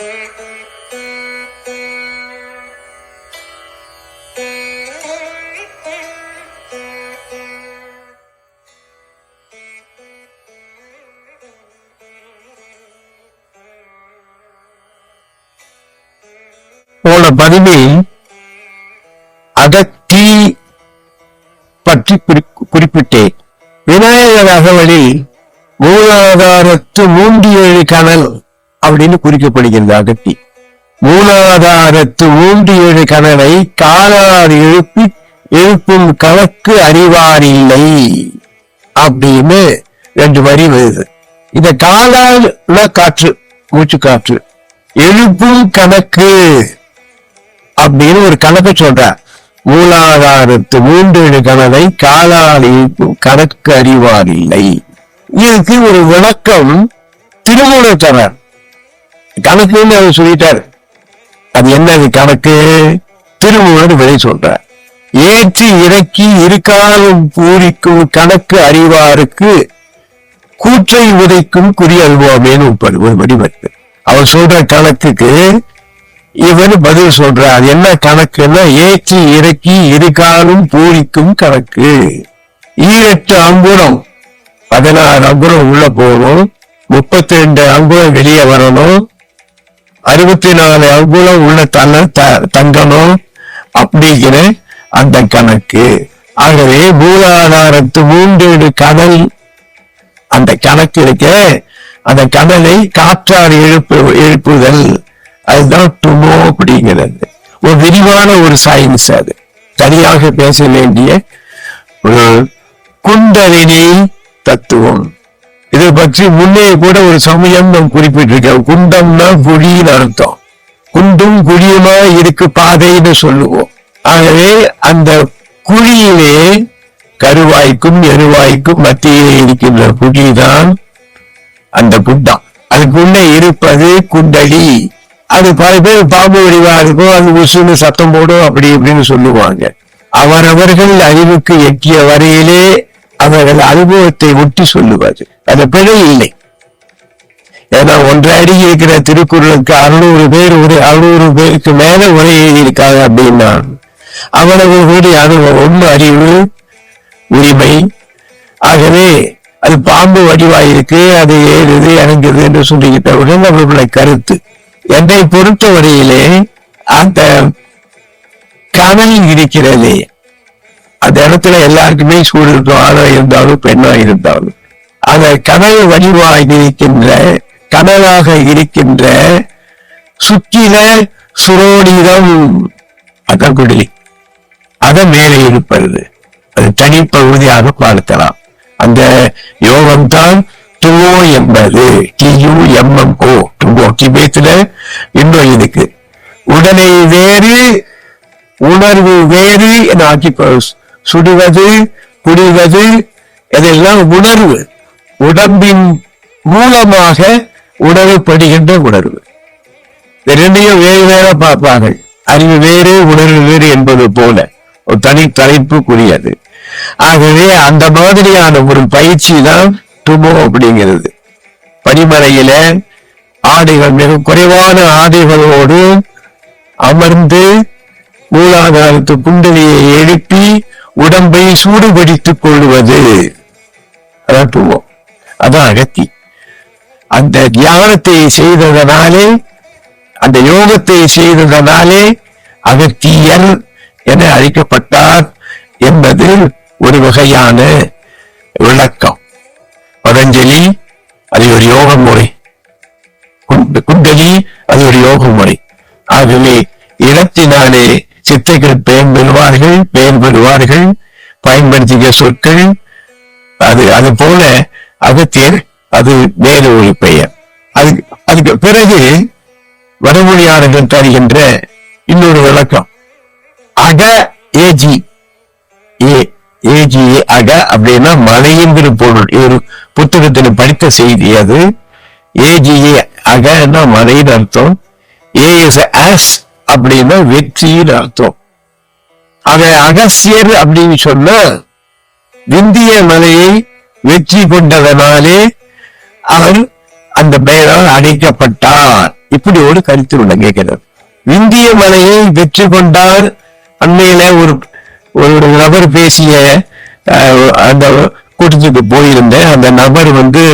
போன பதிவில் அகத்தி பற்றி குறிப்பிட்டேன். விநாயகர் அகவலில் மூலாதாரத்து மூன்று ஏழு கணல் அப்படின்னு குறிக்கப்படுகிறது. அகத்தி. மூலாதாரத்து மூன்று ஏழு கணலை காலால் எழுப்பி எழுப்பும் கணக்கு அறிவாரில்லை. அப்படின்னு ரெண்டு வரி வருது. இந்த காலால் காற்று மூச்சு காற்று எழுப்பும் கணக்கு அப்படின்னு ஒரு கணக்கு சொல்றார் மூலாதாரத்து மூன்றேழு கணனை காலால் எழுப்பும் கணக்கு அறிவார் இல்லை இதுக்கு ஒரு விளக்கம் திருமூலத்தனர் கணக்குன்னு அவர் சொல்லிட்டார். அது என்னது கணக்கு? திருமூலர் விடை சொல்றார். ஏற்றி இறக்கி இருக்காலும் பூரிக்கும் கணக்கு அறிவாருக்கு கூற்றை உதைக்கும் குறி அல்வாமேன்னு ஒரு வடிவத்து. அவர் சொல்ற கணக்குக்கு இவன் பதில் சொல்றார். அது என்ன கணக்குன்னா ஏற்றி இறக்கி இருகாலும் பூரிக்கும் கணக்கு. ஈரெட்டு அங்குணம் பதினாறு அங்குணம் உள்ள போகணும். முப்பத்தி ரெண்டு அங்குலம் வெளியே வரணும். அறுபத்தி நாலு அங்குலம் உள்ள தலை த- தங்கணும் அப்படிங்கிற அந்த கணக்கு. ஆகவே மூலாதாரத்து மூன்றேழு கடல் அந்த கணக்கு இருக்க அந்த கடலை காற்றாறு எழுப்பு எழுப்புதல் அதுதான் டுமோ அப்படிங்கிறது. ஒரு விரிவான ஒரு சயின்ஸ் அது. சரியாக பேச வேண்டிய ஒரு குண்டலினி தத்துவம். அதை பற்றி முன்னே கூட ஒரு சமயம் நாம் குறிப்பிட்டிருக்கோம் குண்டம்னா குழின்னு அர்த்தம். குண்டும் குழியுமா இருக்கு பாதைன்னு சொல்லுவோம். ஆகவே அந்த குழியிலே கருவாய்க்கும் எருவாய்க்கும் மத்தியிலே இருக்கின்ற குழிதான் அந்த குண்டம். அதுக்குள்ளே இருப்பது குண்டலி. அது பல பேர் பாம்பு வடிவா இருக்கும் அது உசுன்னு சத்தம் போடும் அப்படி இப்படின்னு சொல்லுவாங்க. அவரவர்கள் அறிவுக்கு எட்டிய வரையிலே அவர்கள் அனுபவத்தை ஒட்டி சொல்லுவார்கள். அது பிழை இல்லை ஏன்னா ஒன்றை அடி இருக்கிற திருக்குறளுக்கு அறுநூறு பேர் ஒரு அறுநூறு பேருக்கு மேல உரை எழுதியிருக்காங்க அப்படின்னா அவ்வளவு கூடிய அனுபவம் ஒன்று அறிவு உரிமை. ஆகவே அது பாம்பு வடிவாயிருக்கு அது ஏறுது இறங்குது என்று சொல்லிக்கிட்டவுடன் அவர்களுடைய கருத்து. என்னை பொறுத்த வரையிலே அந்த கனல் இருக்கிறதே அந்த இடத்துல எல்லாருக்குமே சூடு இருக்கும் ஆணா இருந்தாலும் பெண்ணா இருந்தாலும். அந்த கனல் வடிவாக இருக்கின்ற கனலாக இருக்கின்ற சுற்றில சுரோடிதம் அதான் குடிலி அதை மேலே இருப்பது. அது தனிப்பகுதியாக பார்க்கலாம். அந்த யோகம் தான் துவோ என்பது. டியூ எம்எம் ஓ துவோ கிபேத்துல இன்னும் இதுக்கு உடலை வேறு உணர்வு வேறு என ஆக்கி சுடுவது குடிவது இதெல்லாம் உணர்வு. உடம்பின் மூலமாக உணரப்படுகின்ற உணர்வு. இரண்டையும் வேறு வேற பார்ப்பார்கள். அறிவு வேறு உணர்வு வேறு என்பது போல. ஒரு தனி தலைப்புக்குரியது. ஆகவே அந்த மாதிரியான ஒரு பயிற்சி தான் டுமோ அப்படிங்கிறது. பனிமலையில ஆடைகள் மிக குறைவான ஆடைகளோடு அமர்ந்து மூலாதாரத்து குண்டலியை எழுப்பி உடம்பை சூடுபடித்துக் கொள்வது. அதான் டுமோ. அதான் அகத்தி அந்த தியானத்தை செய்ததனாலே அந்த யோகத்தை செய்ததனாலே அகத்தியர் என அழைக்கப்பட்டார் என்பது ஒரு வகையான விளக்கம். பதஞ்சலி அது ஒரு யோக முறை குண்டலி அது ஒரு யோக முறை ஆகவே இடத்தினாலே சித்தைகள் பெயர் பெறுவார்கள் பெயர் பெறுவார்கள் பயன்படுத்திய சொற்கள் அது அது போல அகத்தியர் அது வேறு ஒரு பெயர். அது அதுக்கு பிறகு வடமொழியாளர்கள் தருகின்ற இன்னொரு விளக்கம். அக ஏஜி. ஏ ஏஜி அக அப்படின்னா மலையென்கிற பொருள் ஒரு புத்தகத்தில் படித்த செய்தி அது. ஏஜிஏ அகன்னா மலைன்னு அர்த்தம். ஏஎஸ் ஆஸ் அப்படின்னா வெற்றின்னு அர்த்தம். ஆக அகசியர் அப்படின்னு சொன்னா விந்திய மலையை வெற்றி கொண்டதனாலே அவர் அந்த பெயரால் அழைக்கப்பட்டார் இப்படி ஒரு கருத்து உள்ள விளங்குகிறது இந்திய மலையை வெற்றி கொண்டார். அண்மையில ஒரு ஒரு நபர் பேசிய அந்த கூட்டத்துக்கு போயிருந்த அந்த நபர் வந்து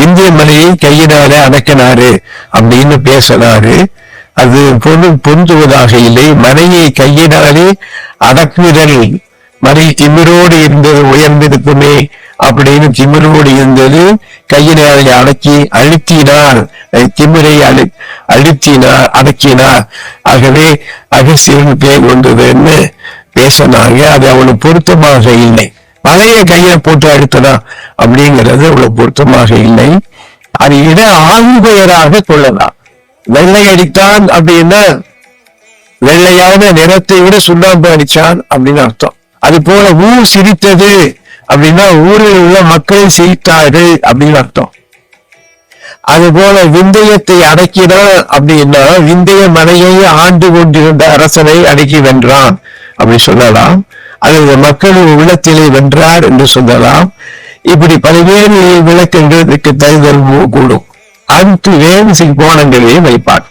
விந்திய மலையை கையினால அடக்கினாரு அப்படின்னு பேசினாரு. அது பொருள் பொருந்துவதாக இல்லை. மலையை கையினாலே அடக்குதல் மலை திமிரோடு இருந்தது உயர்ந்திருக்குமே அப்படின்னு திமிரோடு இருந்தது கையினாலே அடக்கி அழுத்தினார். திமிரை அழு அழுத்தினார் அடக்கினார். ஆகவே அகசியன் பேர் கொண்டதுன்னு பேசினாங்க அது அவனுக்கு பொருத்தமாக இல்லை. மலையை கையில போட்டு அழுத்தனா அப்படிங்கிறது அவ்வளவு பொருத்தமாக இல்லை. அது இட ஆண்பெயராக கொள்ளலாம். வெள்ளை அடித்தான் அப்படின்னா வெள்ளையான நிறத்தை விட சுண்ணாம்பு அடிச்சான் அப்படின்னு அர்த்தம். அது போல ஊர் சிரித்தது அப்படின்னா ஊரில் உள்ள மக்கள் சிரித்தார்கள் அப்படின்னு அர்த்தம். அது போல விந்தயத்தை அடக்கினான் அப்படின்னா விந்தய மலையை ஆண்டு கொண்டிருந்த அரசனை அடக்கி வென்றான் அப்படி சொல்லலாம். அல்லது மக்களின் உள்ளத்திலே வென்றார் என்று சொல்லலாம். இப்படி பல்வேறு விளக்கங்கள் இதுக்கு தகுதல் கூடும். அடுத்து வேறு சில கோணங்களையும் வைப்பார்